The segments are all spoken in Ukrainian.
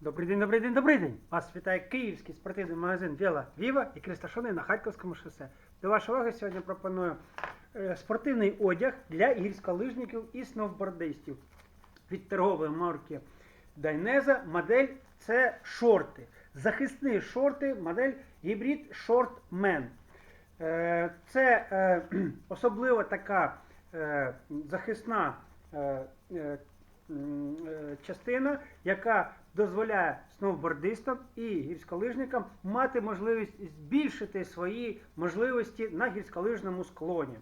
Добрий день, добрий день, добрий день! Вас вітає київський спортивний магазин Віла Віва, який розташований на Харківському шосе. До вашої уваги сьогодні пропоную е, спортивний одяг для гірськолижників і сноубордистів від торгової марки Дайнеза. Модель це шорти. Захисні шорти, модель Hybrid Short Man. Е, Це е, особливо така захисна частина, яка дозволяє сноубордистам і гірськолижникам мати можливість збільшити свої можливості на гірськолижному склоні.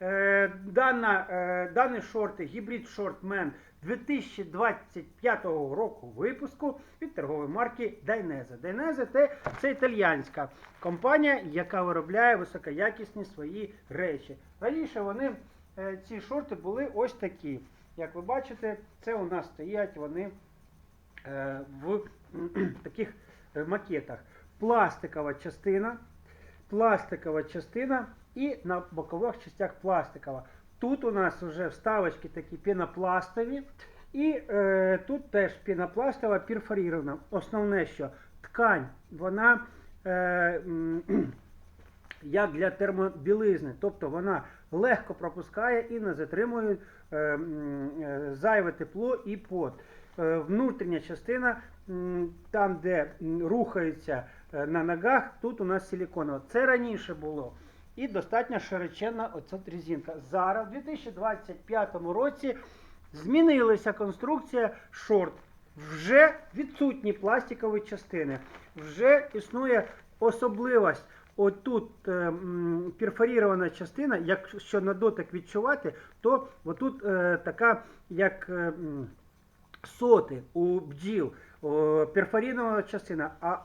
Е, Дана, е, дані шорти Hybrid Shortman 2025 року випуску від торгової марки Dainese. Dainese це, італіянська компанія, яка виробляє високоякісні свої речі. Раніше вони, е, ці шорти були ось такі. Як ви бачите, це у нас стоять вони в таких е, макетах. Пластикова частина, пластикова частина і на бокових частях пластикова. Тут у нас вже вставочки такі пінопластові. І е, тут теж пінопластова перфорірована. Основне, що ткань, вона е, як для термобілизни, тобто вона легко пропускає і не затримує е, е, зайве тепло і пот. Е, внутрішня частина, там, де рухається е, на ногах, тут у нас силіконова. Це раніше було. І достатньо широченна оця от резинка. Зараз, в 2025 році, змінилася конструкція шорт. Вже відсутні пластикові частини. Вже існує особливість. Отут е, перфорірована частина, якщо на дотик відчувати, то отут е, така, як е, соти у бджіл, о, частина, а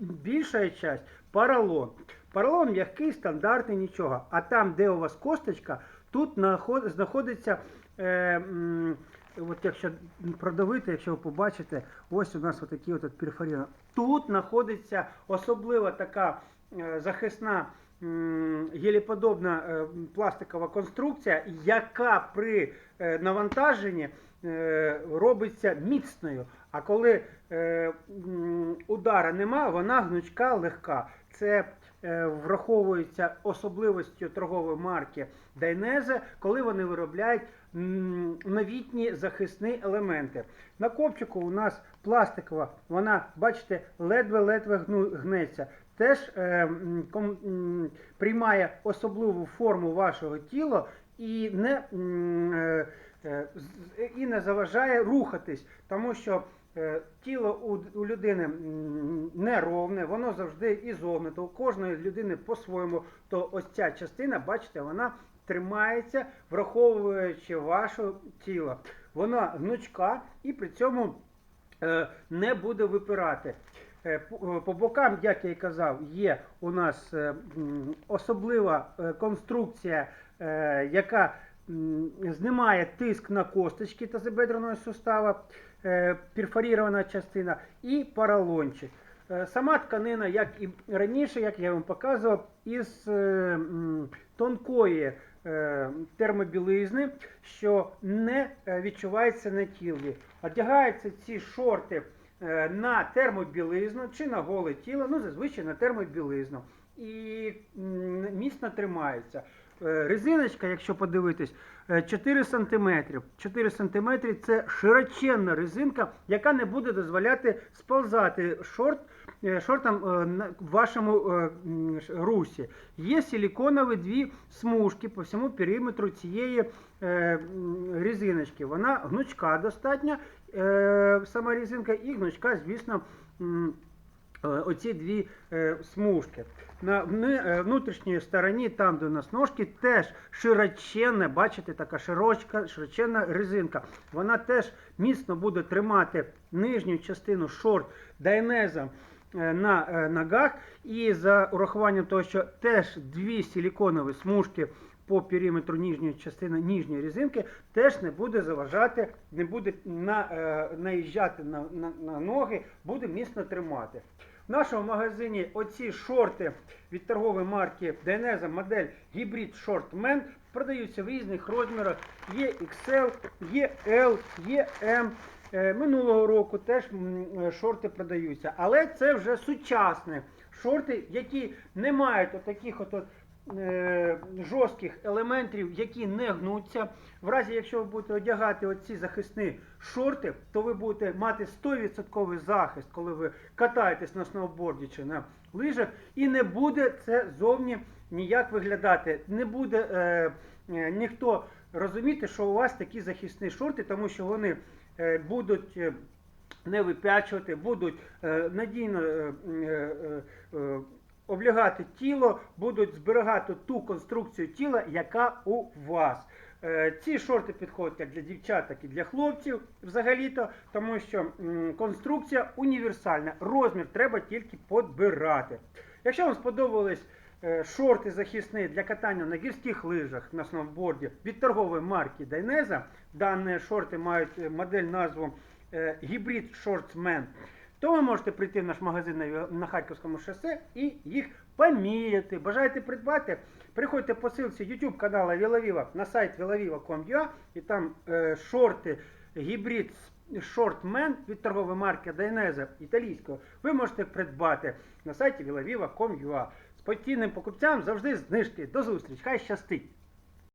більша часть поролон. Поролон м'який, стандартний, нічого. А там, де у вас косточка, тут знаходиться. Е, От якщо продавити, якщо ви побачите, ось у нас отакі от перфоріни. Тут знаходиться особлива така е, захисна м, е, пластикова конструкція, яка при е, навантаженні робиться міцною. А коли е, удара нема, вона гнучка, легка. Це е, враховується особливістю торгової марки Dainese, коли вони виробляють новітні захисні елементи. На копчику у нас пластикова, вона, бачите, ледве-ледве гнеться. Теж е, ком- приймає особливу форму вашого тіла і не, е, е, і не заважає рухатись, тому що е, тіло у, людини неровне, воно завжди ізогнуто. У кожної людини по-своєму, то ось ця частина, бачите, вона тримається, враховуючи ваше тіло. Вона гнучка і при цьому е, не буде випирати. Е, по- е, бокам, як я і казав, є у нас е, особлива е, конструкція, е, яка знімає тиск на косточки тазобедреного сустава, е, перфорірована частина і поролончик. Е, Сама тканина, як і раніше, як я вам показував, із е, тонкої термобілизни, що не відчувається на тілі. Одягаються ці шорти на термобілизну чи на голе тіло, ну зазвичай на термобілизну. І міцно тримаються. Е, Резиночка, якщо подивитись, е, 4 см. 4 см це широченна резинка, яка не буде дозволяти сползати шорт, е, е, вашому е, ш- русі. Є силіконові дві смужки по всьому периметру цієї резиночки. Вона гнучка достатньо, сама резинка, і гнучка, звісно. Е, Оці дві е, смужки. На е, внутрішній стороні, там, де у нас ножки, теж широченна, бачите, така широчка, широченна резинка. Вона теж міцно буде тримати нижню частину шорт дайнеза е, на ногах. І за урахуванням того, що теж дві силіконові смужки по периметру нижньої частини нижньої резинки теж не буде заважати, не буде на, наїжджати на, на, на ноги, буде міцно тримати. Нашому магазині оці шорти від торгової марки Денеза модель Гібрид Шортмен продаються в різних розмірах. Є XL, є L, є M. е, минулого року теж е, шорти продаються. Але це вже сучасні шорти, які не мають отаких от, от жорстких елементів, які не гнуться. В разі, якщо ви будете одягати оці захисні шорти, то ви будете мати 100% захист, коли ви катаєтесь на сноуборді чи на лижах, і не буде це зовні ніяк виглядати. Не буде е, е, ніхто розуміти, що у вас такі захисні шорти, тому що вони е, будуть. е, не вип'ячувати, будуть е, надійно е, е, е, облягати тіло, будуть зберігати ту конструкцію тіла, яка у вас. Е, Ці шорти підходять як для дівчат, так і для хлопців взагалі-то, тому що конструкція універсальна. Розмір треба тільки подбирати. Якщо вам сподобались е, шорти захисні для катання на гірських лижах на сноуборді від торгової марки Dainese, дані шорти мають е, модель назву Hybrid Shortsman, то ви можете прийти в наш магазин на, Харківському шосе і їх поміряти. Бажаєте придбати? Приходьте по ссылці YouTube каналу Вілавіва на сайт vilaviva.com.ua і там е, шорти Hybrid Shortman від торгової марки Dainese італійського ви можете придбати на сайті vilaviva.com.ua. З постійним покупцям завжди знижки. До зустрічі. Хай щастить!